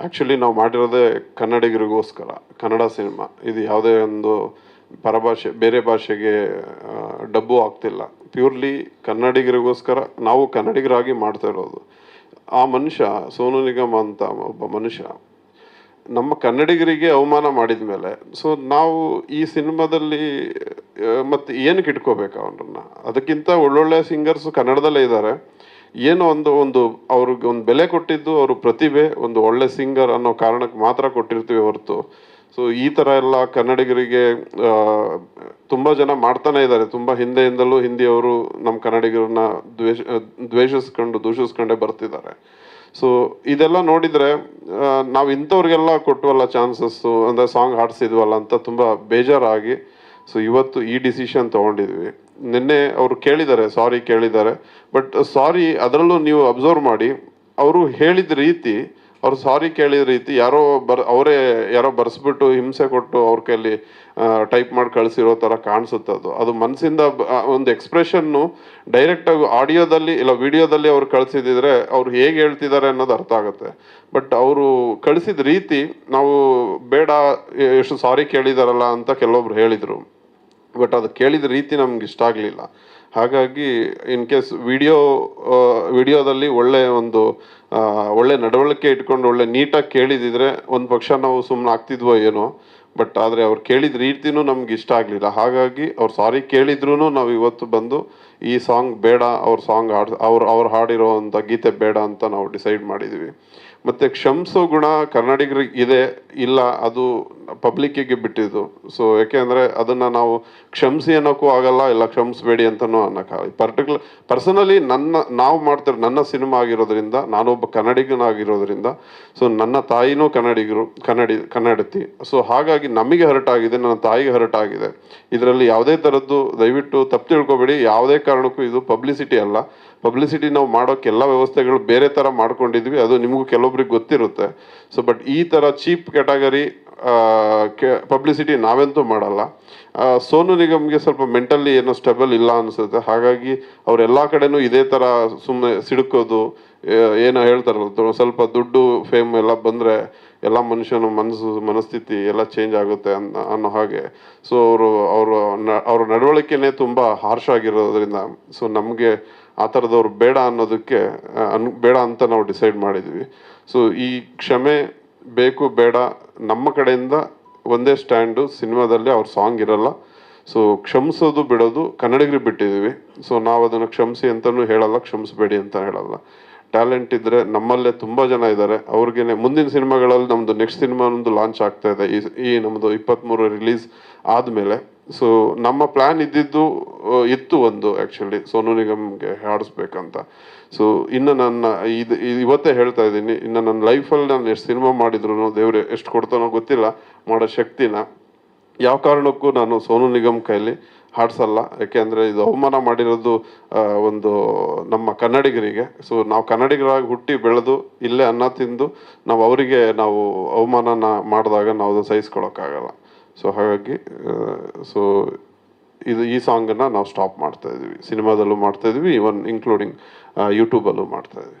Actually ನಾವು ಮಾಡಿರೋದೇ ಕನ್ನಡಿಗರಿಗೋಸ್ಕರ. Kannada cinema. ಇದು ಯಾವುದೇ ಒಂದು ಪರಭಾಷೆ, ಬೇರೆ ಭಾಷೆಗೆ ಡಬ್ಬು ಆಗ್ತಿಲ್ಲ. ಪ್ಯೂರ್ಲಿ ಕನ್ನಡಿಗರಿಗೋಸ್ಕರ ನಾವು ಕನ್ನಡಿಗರಾಗಿ ಮಾಡ್ತಾ ಇರೋದು. ಆ ಮನುಷ್ಯ, ಸೋನು ನಿಗಮ್ ಅಂತ ಒಬ್ಬ ಮನುಷ್ಯ, ನಮ್ಮ ಕನ್ನಡಿಗರಿಗೆ ಅವಮಾನ ಮಾಡಿದ ಮೇಲೆ ಸೊ ನಾವು ಈ ಸಿನಿಮಾದಲ್ಲಿ ಮತ್ತೆ ಏನಕ್ಕೆ ಇಟ್ಕೋಬೇಕು ಅವನನ್ನ? ಅದಕ್ಕಿಂತ ಒಳ್ಳೊಳ್ಳೆ ಸಿಂಗರ್ಸ್ ಕನ್ನಡದಲ್ಲೇ ಇದ್ದಾರೆ. ಏನೋ ಒಂದು ಒಂದು ಅವ್ರಿಗೆ ಒಂದು ಬೆಲೆ ಕೊಟ್ಟಿದ್ದು, ಅವರು ಪ್ರತಿಭೆ, ಒಂದು ಒಳ್ಳೆ ಸಿಂಗರ್ ಅನ್ನೋ ಕಾರಣಕ್ಕೆ ಮಾತ್ರ ಕೊಟ್ಟಿರ್ತೀವಿ ಹೊರತು. ಸೊ ಈ ಥರ ಎಲ್ಲ ಕನ್ನಡಿಗರಿಗೆ ತುಂಬ ಜನ ಮಾಡ್ತಾನೆ ಇದ್ದಾರೆ. ತುಂಬ ಹಿಂದೆಯಿಂದಲೂ ಹಿಂದಿಯವರು ನಮ್ಮ ಕನ್ನಡಿಗರನ್ನ ದ್ವೇಷ, ದ್ವೇಷಿಸ್ಕೊಂಡು, ದೂಷಿಸ್ಕೊಂಡೇ ಬರ್ತಿದ್ದಾರೆ. ಸೊ ಇದೆಲ್ಲ ನೋಡಿದರೆ ನಾವು ಇಂಥವ್ರಿಗೆಲ್ಲ ಕೊಟ್ಟವಲ್ಲ ಚಾನ್ಸಸ್ಸು ಅಂದರೆ ಸಾಂಗ್ ಹಾಡಿಸಿದ್ವಲ್ಲ ಅಂತ ತುಂಬ ಬೇಜಾರಾಗಿ ಸೊ ಇವತ್ತು ಈ ಡಿಸಿಷನ್ ತೊಗೊಂಡಿದ್ವಿ. ನಿನ್ನೆ ಅವರು ಕೇಳಿದ್ದಾರೆ ಸಾರಿ ಕೇಳಿದ್ದಾರೆ. ಬಟ್ ಸಾರಿ ಅದರಲ್ಲೂ ನೀವು ಅಬ್ಸರ್ವ್ ಮಾಡಿ, ಅವರು ಹೇಳಿದ ರೀತಿ, ಅವ್ರು ಸಾರಿ ಕೇಳಿದ ರೀತಿ ಯಾರೋ ಬರ್, ಅವರೇ ಯಾರೋ ಬರ್ಸ್ಬಿಟ್ಟು ಹಿಂಸೆ ಕೊಟ್ಟು ಅವ್ರ ಕೈಲಿ ಟೈಪ್ ಮಾಡಿ ಕಳಿಸಿರೋ ಥರ ಕಾಣಿಸುತ್ತೆ ಅದು. ಅದು ಮನಸ್ಸಿಂದ ಒಂದು ಎಕ್ಸ್ಪ್ರೆಷನ್ನು ಡೈರೆಕ್ಟಾಗಿ ಆಡಿಯೋದಲ್ಲಿ ಇಲ್ಲ ವಿಡಿಯೋದಲ್ಲಿ ಅವ್ರು ಕಳಿಸಿದಿದ್ರೆ ಅವ್ರು ಹೇಗೆ ಹೇಳ್ತಿದ್ದಾರೆ ಅನ್ನೋದು ಅರ್ಥ ಆಗುತ್ತೆ. ಬಟ್ ಅವರು ಕಳಿಸಿದ ರೀತಿ ನಾವು ಬೇಡ ಎಷ್ಟು ಸಾರಿ ಕೇಳಿದಾರಲ್ಲ ಅಂತ ಕೆಲವೊಬ್ರು ಹೇಳಿದರು. ಬಟ್ ಅದು ಕೇಳಿದ ರೀತಿ ನಮ್ಗೆ ಇಷ್ಟ ಆಗಲಿಲ್ಲ. ಹಾಗಾಗಿ ಇನ್ ಕೇಸ್ ವಿಡಿಯೋ ವಿಡಿಯೋದಲ್ಲಿ ಒಳ್ಳೆ ಒಂದು ಒಳ್ಳೆ ನಡವಳಿಕೆ ಇಟ್ಕೊಂಡು ಒಳ್ಳೆ ನೀಟಾಗಿ ಕೇಳಿದಿದ್ರೆ ಒಂದು ಪಕ್ಷ ನಾವು ಸುಮ್ಮನೆ ಆಗ್ತಿದ್ವೋ ಏನೋ, ಬಟ್ ಆದರೆ ಅವ್ರು ಕೇಳಿದ ರೀತಿನೂ ನಮ್ಗೆ ಇಷ್ಟ ಆಗಲಿಲ್ಲ. ಹಾಗಾಗಿ ಅವ್ರು ಸಾರಿ ಕೇಳಿದ್ರು ನಾವು ಇವತ್ತು ಬಂದು ಈ ಸಾಂಗ್ ಬೇಡ, ಅವ್ರ ಸಾಂಗ್ ಹಾಡ್, ಅವ್ರು ಅವ್ರು ಹಾಡಿರೋ ಅಂಥ ಗೀತೆ ಬೇಡ ಅಂತ ನಾವು ಡಿಸೈಡ್ ಮಾಡಿದ್ವಿ. ಮತ್ತೆ ಕ್ಷಮಿಸೋ ಗುಣ ಕನ್ನಡಿಗರಿಗೆ ಇದೆ, ಇಲ್ಲ, ಅದು ಪಬ್ಲಿಕ್ಕಿಗೆ ಬಿಟ್ಟಿದ್ದು. ಸೊ ಯಾಕೆಂದ್ರೆ ಅದನ್ನ ನಾವು ಕ್ಷಮಿಸಿ ಅನ್ನೋಕ್ಕೂ ಆಗಲ್ಲ, ಇಲ್ಲ ಕ್ಷಮಿಸಬೇಡಿ ಅಂತನೂ ಅನ್ನೋಕ್ಕಾಗಲ್ಲ ಪರ್ಟಿಕ್ಯುಲರ್ ಪರ್ಸನಲಿ ನನ್ನ, ನಾವು ಮಾಡ್ತಿರೋ ನನ್ನ ಸಿನಿಮಾ ಆಗಿರೋದ್ರಿಂದ, ನಾನೊಬ್ಬ ಕನ್ನಡಿಗನಾಗಿರೋದ್ರಿಂದ ಸೊ ನನ್ನ ತಾಯಿನೂ ಕನ್ನಡಿಗರು, ಕನ್ನಡಿ, ಕನ್ನಡತಿ. ಸೊ ಹಾಗಾಗಿ ನಮಗೆ ಹರ್ಟ್ ಆಗಿದೆ ನನ್ನ ತಾಯಿಗೆ ಹರ್ಟ್ ಆಗಿದೆ ಇದರಲ್ಲಿ ಯಾವುದೇ ಥರದ್ದು ದಯವಿಟ್ಟು ತಪ್ಪು ತಿಳ್ಕೊಬೇಡಿ. ಯಾವುದೇ ಕಾರಣಕ್ಕೂ ಇದು ಪಬ್ಲಿಸಿಟಿ ಅಲ್ಲ. ಪಬ್ಲಿಸಿಟಿ ನಾವು ಮಾಡೋಕೆ ಎಲ್ಲ ವ್ಯವಸ್ಥೆಗಳು ಬೇರೆ ಥರ ಮಾಡ್ಕೊಂಡಿದ್ವಿ. ಅದು ನಿಮಗೂ ಕೆಲವೊಬ್ರಿಗೆ ಗೊತ್ತಿರುತ್ತೆ. ಸೊ ಬಟ್ ಈ ಥರ ಚೀಪ್ ಕ್ಯಾಟಗರಿ ಪಬ್ಲಿಸಿಟಿ ನಾವೆಂತೂ ಮಾಡಲ್ಲ. ಸೋನು ನಿಗಮ್ಗೆ ಸ್ವಲ್ಪ ಮೆಂಟಲಿ ಏನೋ ಸ್ಟೆಬಲ್ ಇಲ್ಲ ಅನಿಸುತ್ತೆ. ಹಾಗಾಗಿ ಅವರೆಲ್ಲ ಕಡೆನೂ ಇದೇ ಥರ ಸುಮ್ಮನೆ ಸಿಡುಕೋದು ಏನೋ ಹೇಳ್ತಾರಲ್ಲ ಸ್ವಲ್ಪ ದುಡ್ಡು ಫೇಮ್ ಎಲ್ಲ ಬಂದರೆ ಎಲ್ಲ ಮನುಷ್ಯನ ಮನಸ್ಸು, ಮನಸ್ಥಿತಿ ಎಲ್ಲ ಚೇಂಜ್ ಆಗುತ್ತೆ ಅನ್ನೋ ಅನ್ನೋ ಹಾಗೆ. ಸೊ ಅವರು ಅವರು ಅವ್ರ ನಡವಳಿಕೆನೇ ತುಂಬ ಹಾರ್ಶ್ ಆಗಿರೋದ್ರಿಂದ ಸೊ ನಮಗೆ ಆ ಥರದವ್ರು ಬೇಡ ಅನ್ನೋದಕ್ಕೆ ಅನ್, ಬೇಡ ಅಂತ ನಾವು ಡಿಸೈಡ್ ಮಾಡಿದ್ವಿ. ಸೊ ಈ ಕ್ಷಮೆ ಬೇಕು, ಬೇಡ, ನಮ್ಮ ಕಡೆಯಿಂದ ಒಂದೇ ಸ್ಟ್ಯಾಂಡು ಸಿನಿಮಾದಲ್ಲಿ ಅವ್ರ ಸಾಂಗ್ ಇರಲ್ಲ. ಸೊ ಕ್ಷಮಿಸೋದು, ಬಿಡೋದು ಕನ್ನಡಿಗರಿಗೆ ಬಿಟ್ಟಿದ್ದೀವಿ. ಸೊ ನಾವು ಅದನ್ನು ಕ್ಷಮಿಸಿ ಅಂತಲೂ ಹೇಳಲ್ಲ, ಕ್ಷಮಿಸಬೇಡಿ ಅಂತ ಹೇಳಲ್ಲ. ಟ್ಯಾಲೆಂಟ್ ಇದ್ರೆ ನಮ್ಮಲ್ಲೇ ತುಂಬಾ ಜನ ಇದ್ದಾರೆ ಅವ್ರಿಗೆ ಮುಂದಿನ ಸಿನಿಮಾಗಳಲ್ಲಿ ನಮ್ದು ನೆಕ್ಸ್ಟ್ ಸಿನಿಮಾ ಒಂದು ಲಾಂಚ್ ಆಗ್ತಾ ಇದೆ. ಈ ಈ ನಮ್ಮದು ಇಪ್ಪತ್ತ್ಮೂರು ರಿಲೀಸ್ ಆದ್ಮೇಲೆ. ಸೊ ನಮ್ಮ ಪ್ಲ್ಯಾನ್ ಇದ್ದಿದ್ದು ಇತ್ತು ಒಂದು ಆ್ಯಕ್ಚುಲಿ ಸೋನು ನಿಗಮ್ಗೆ ಹಾಡಿಸ್ಬೇಕಂತ. ಸೊ ಇನ್ನು ನನ್ನ, ಇದು ಇವತ್ತೇ ಹೇಳ್ತಾ ಇದ್ದೀನಿ. ಇನ್ನು ನನ್ನ ಲೈಫಲ್ಲಿ ನಾನು ಎಷ್ಟು ಸಿನಿಮಾ ಮಾಡಿದ್ರು ದೇವ್ರೆ ಎಷ್ಟು ಕೊಡ್ತಾನೋ ಗೊತ್ತಿಲ್ಲ. ಮಾಡೋ ಶಕ್ತಿನ. ಯಾವ ಕಾರಣಕ್ಕೂ ನಾನು ಸೋನು ನಿಗಮ್ ಕೈಲಿ ಹಾಡ್ಸಲ್ಲ. ಯಾಕೆಂದ್ರೆ ಇದು ಅವಮಾನ ಮಾಡಿರೋದು ಒಂದು ನಮ್ಮ ಕನ್ನಡಿಗರಿಗೆ. ಸೊ ನಾವು ಕನ್ನಡಿಗರಾಗಿ ಹುಟ್ಟಿ ಬೆಳೆದು ಇಲ್ಲೇ ಅನ್ನ ತಿಂದು ನಾವು ಅವರಿಗೆ ನಾವು ಅವಮಾನನ ಮಾಡಿದಾಗ ನಾವು ಅದನ್ನು ಸಹಿಸ್ಕೊಳಕ್ಕಾಗಲ್ಲ. ಸೊ ಹಾಗಾಗಿ ಸೊ ಇದು ಈ ಸಾಂಗನ್ನು ನಾವು ಸ್ಟಾಪ್ ಮಾಡ್ತಾ ಇದೀವಿ. ಸಿನಿಮಾದಲ್ಲೂ ಮಾಡ್ತಾ ಇದೀವಿ ಇವನ್ ಇನ್ಕ್ಲೂಡಿಂಗ್ ಯೂಟ್ಯೂಬಲ್ಲೂ ಮಾಡ್ತಾ ಇದೀವಿ.